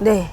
네.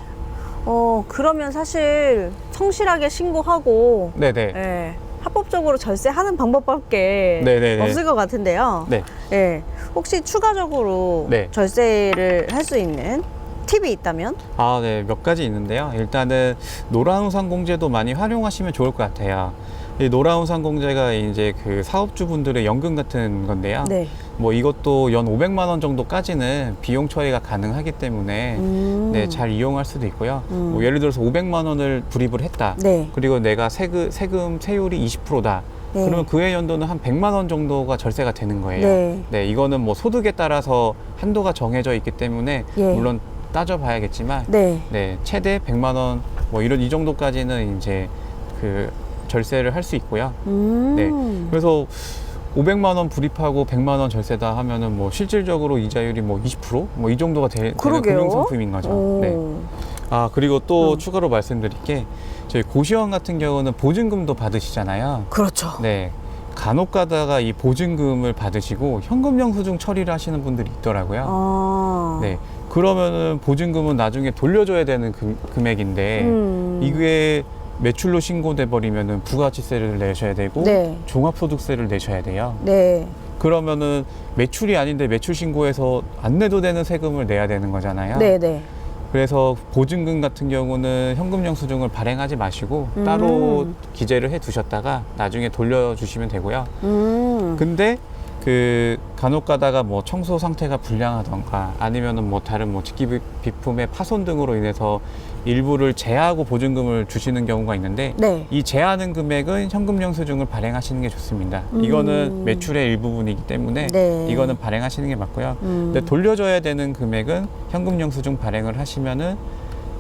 어, 그러면 사실 성실하게 신고하고 네네. 예, 합법적으로 절세하는 방법밖에 네네네. 없을 것 같은데요. 네. 예, 혹시 추가적으로 네. 절세를 할 수 있는 팁이 있다면? 아, 네. 몇 가지 있는데요. 일단은 노란우산 공제도 많이 활용하시면 좋을 것 같아요. 이 노란우산 공제가 이제 그 사업주분들의 연금 같은 건데요. 네. 뭐 이것도 연 500만 원 정도까지는 비용 처리가 가능하기 때문에 음. 네, 잘 이용할 수도 있고요. 음. 뭐 예를 들어서 500만 원을 불입을 했다. 네. 그리고 내가 세금, 세금 세율이 20%다. 네. 그러면 그해 연도는 한 100만 원 정도가 절세가 되는 거예요. 네. 네, 이거는 뭐 소득에 따라서 한도가 정해져 있기 때문에 예. 물론 따져봐야겠지만 네. 네, 최대 100만 원 뭐 이런 이 정도까지는 이제 그 절세를 할 수 있고요. 음. 네. 그래서 500만 원 불입하고 100만 원 절세다 하면은 뭐 실질적으로 이자율이 뭐 20%뭐 이 정도가 되, 는 그러게요. 금융 상품인 거죠. 오. 네. 아 그리고 또 음. 추가로 말씀드릴 게 저희 고시원 같은 경우는 보증금도 받으시잖아요. 그렇죠. 네. 간혹 가다가 이 보증금을 받으시고 현금 영수증 처리를 하시는 분들이 있더라고요. 아. 네. 그러면은 보증금은 나중에 돌려줘야 되는 금, 금액인데 음. 이게 매출로 신고돼 버리면은 부가치세를 내셔야 되고 네. 종합소득세를 내셔야 돼요. 네. 그러면은 매출이 아닌데 매출 신고해서 안 내도 되는 세금을 내야 되는 거잖아요. 네. 네. 그래서 보증금 같은 경우는 현금 영수증을 발행하지 마시고 음. 따로 기재를 해 두셨다가 나중에 돌려주시면 되고요. 음. 근데 그 간혹 가다가 뭐 청소 상태가 불량하던가 아니면은 뭐 다른 뭐 직기 비- 비품의 파손 등으로 인해서 일부를 제하고 보증금을 주시는 경우가 있는데 네. 이 제하는 금액은 현금 영수증을 발행하시는 게 좋습니다. 음. 이거는 매출의 일부분이기 때문에 네. 이거는 발행하시는 게 맞고요. 음. 근데 돌려줘야 되는 금액은 현금 영수증 발행을 하시면은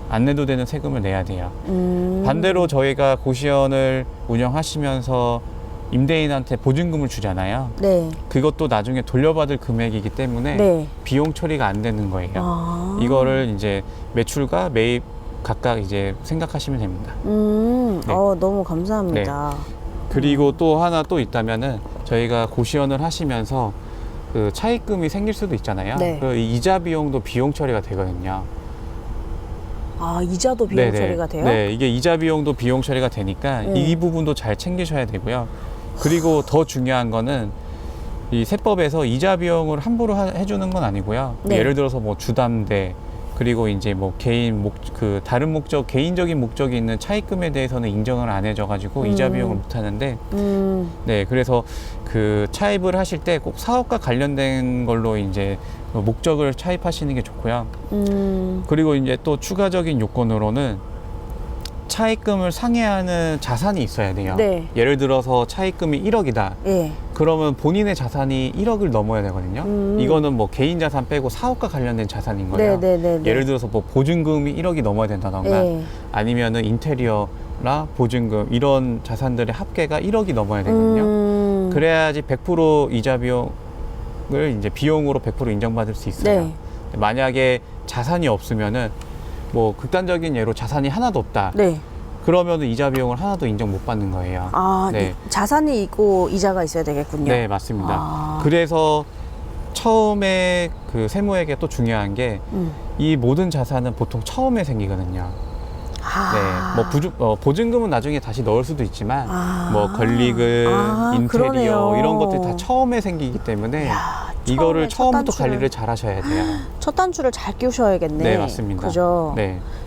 안 내도 되는 세금을 내야 돼요. 음. 반대로 저희가 고시원을 운영하시면서 임대인한테 보증금을 주잖아요. 네. 그것도 나중에 돌려받을 금액이기 때문에 네. 비용 처리가 안 되는 거예요. 아. 이거를 이제 매출과 매입 각각 이제 생각하시면 됩니다. 음. 네. 어, 너무 감사합니다. 그리고 또 하나 또 있다면은 저희가 고시원을 하시면서 그 차입금이 생길 수도 있잖아요. 네. 그 이자 비용도 비용 처리가 되거든요. 아, 이자도 비용 네네. 처리가 돼요? 네, 이게 이자 비용도 비용 처리가 되니까 네. 이 부분도 잘 챙기셔야 되고요. 그리고 더 중요한 거는 이 세법에서 이자 비용을 함부로 하- 해주는 건 아니고요. 네. 예를 들어서 뭐 주담대 그리고 이제 뭐 개인 목 그 다른 목적 개인적인 목적이 있는 차입금에 대해서는 인정을 안 해줘가지고 이자 음. 비용을 못 하는데 음. 네 그래서 그 차입을 하실 때 꼭 사업과 관련된 걸로 이제 그 목적을 차입하시는 게 좋고요. 음. 그리고 이제 또 추가적인 요건으로는 차입금을 상회하는 자산이 있어야 돼요. 네. 예를 들어서 차입금이 1억이다. 예. 그러면 본인의 자산이 1억을 넘어야 되거든요. 음. 이거는 뭐 개인 자산 빼고 사업과 관련된 자산인 거예요. 네, 네, 네. 네. 예를 들어서 뭐 보증금이 1억이 넘어야 된다던가 예. 아니면은 인테리어나 보증금 이런 자산들의 합계가 1억이 넘어야 되거든요. 음. 그래야지 100% 이자 비용을 이제 비용으로 100% 인정받을 수 있어요. 네. 만약에 자산이 없으면은 뭐 극단적인 예로 자산이 하나도 없다. 네. 그러면은 이자 비용을 하나도 인정 못 받는 거예요. 아, 네. 자산이 있고 이자가 있어야 되겠군요. 네, 맞습니다. 아. 그래서 처음에 그 세무에게 또 중요한 게이 음. 모든 자산은 보통 처음에 생기거든요. 아. 네, 뭐 부주, 어, 보증금은 나중에 다시 넣을 수도 있지만 아. 뭐 권리금, 아, 인테리어 그러네요. 이런 것들이 다 처음에 생기기 때문에 야, 이거를 처음부터 단추를- 관리를 잘 하셔야 돼요. 첫 단추를 잘 끼우셔야겠네. 네, 맞습니다. 그죠? 네.